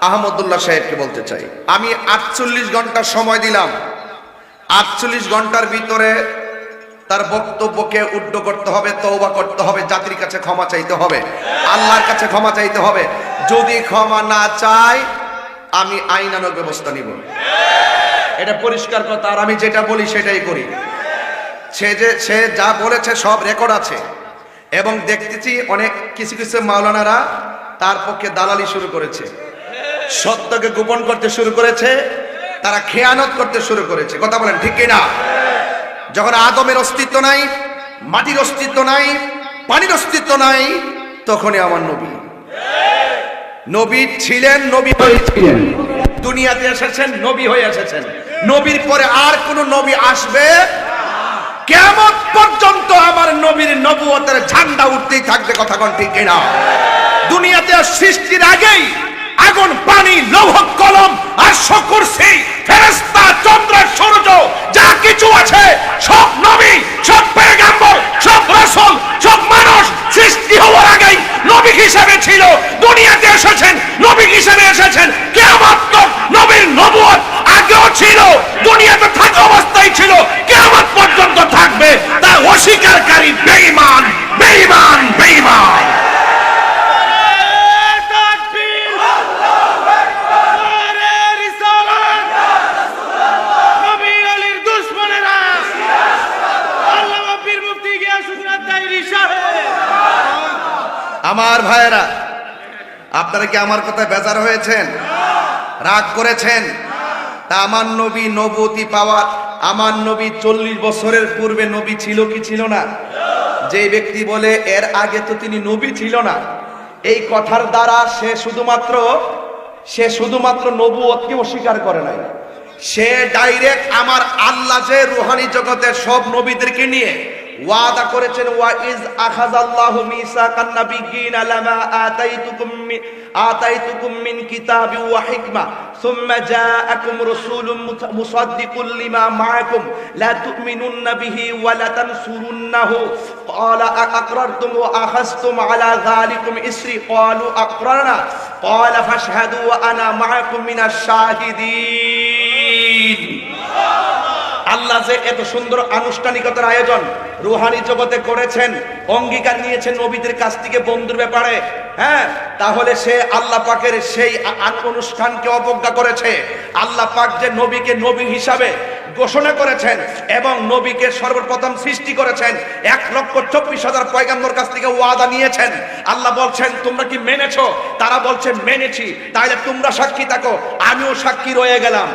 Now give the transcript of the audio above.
আহমদুল্লাহ সাহেবকে বলতে চাই। আমি আটচল্লিশ ঘণ্টা সময় দিলাম। আটচল্লিশ ঘণ্টার ভিতরে তার বক্তব্যকে উড্ড করতে হবে তৌবা করতে হবে, জাতির কাছে ক্ষমা চাইতে হবে, আল্লাহর কাছে ক্ষমা চাইতে হবে। যদি ক্ষমা না চাই, আমি আইনানুগ ব্যবস্থা নিব। এটা পরিষ্কার কথা, আর আমি যেটা বলি সেটাই করি। সে যে, সে যা বলেছে সব রেকর্ড আছে। এবং দেখতেছি অনেক কিছু কিছু মাওলানারা তার পক্ষে দালালি শুরু করেছে। সত্যকে গোপন করতে শুরু করেছে, তারা খেয়ানত করতে শুরু করেছে। কথা বলেন, ঠিক না যখন আদমের অস্তিত্ব নাই, মাটির অস্তিত্ব নাই, পানির অস্তিত্ব নাই, তখনই আমার নবী। নবী ছিলেন, নবী হয়েছিলেন দুনিয়াতে এসেছেন, নবী হয়ে এসেছেন। নবীর পরে আর কোন নবী আসবে? কেমন পর্যন্ত আমার নবীর নবুয়তের ঝান্ডা উঠতেই থাকবে, কথা কোন ঠিক কিনা? দুনিয়াতে সৃষ্টির আগেই আগুন পানি লৌহ কলম আর শকুরসি ফেরেস্তা চন্দ্র সূর্য, যা কিছু আছে সব নবী, সব পেগাম্বর, সব রাসূল, সব মানুষ সৃষ্টি হওয়ার আগেই নবী হিসেবে ছিল। আমার ভাইয়েরা, আপনারা কি আমার কথায় বেজার হয়েছেন? রাগ করেছেন? তা আমার নবী নবতী পাওয়া, আমার নবী চল্লিশ বছরের পূর্বে নবী ছিল কি ছিল না? যে ব্যক্তি বলে, এর আগে তো তিনি নবী ছিল না। এই কথার দ্বারা সে শুধুমাত্র সে শুধুমাত্র নবুয়তকে অস্বীকার করে নাই। সে ডাইরেক্ট আমার আল্লাহ যে রুহানি জগতের সব নবীদেরকে নিয়ে ওয়াদা করেছেন, ওয়া ইজ আখাযাল্লাহু মিসাকান নাবিয়্যিন লামা আতাইতুকুম আতাইতুকুম মিন কিতাবি ওয়া হিকমা, সুম্মা জাআকুম রাসূলুম মুসাদ্দিকুল লিমা মাআকুম, লা তু'মিনুন্না বিহি ওয়া লা তানসুরুন্নাহু। ওয়া আখাযতুম আলা যালিকুম ইসরি। ক্বালু, আ'করারনা। ক্বালা, ফাশহাদু ওয়া আনা মাআকুম মিনাশ শাহিদিন। আল্লাহ যে এত সুন্দর আনুষ্ঠানিকতার আয়োজন রুহানি জগতে করেছেন, অঙ্গীকার নিয়েছেন নবীদের কাছ থেকে বন্ধুর ব্যাপারে হ্যাঁ? তাহলে সে আল্লাহ পাকের সেই অনুষ্ঠানকে অবজ্ঞা করেছে। আল্লাহ পাক যে নবীকে নবী হিসাবে ঘোষণা করেছেন এবং নবীকে সর্বপ্রথম সৃষ্টি করেছেন, এক লক্ষ চব্বিশ হাজার পয়গাম্বর কাছ থেকে ওয়াদা নিয়েছেন। আল্লাহ বলছেন, তোমরা কি মেনেছো? তারা বলছে, মেনেছি। তাহলে তোমরা সাক্ষী থাকো, আমিও সাক্ষী রয়ে গেলাম।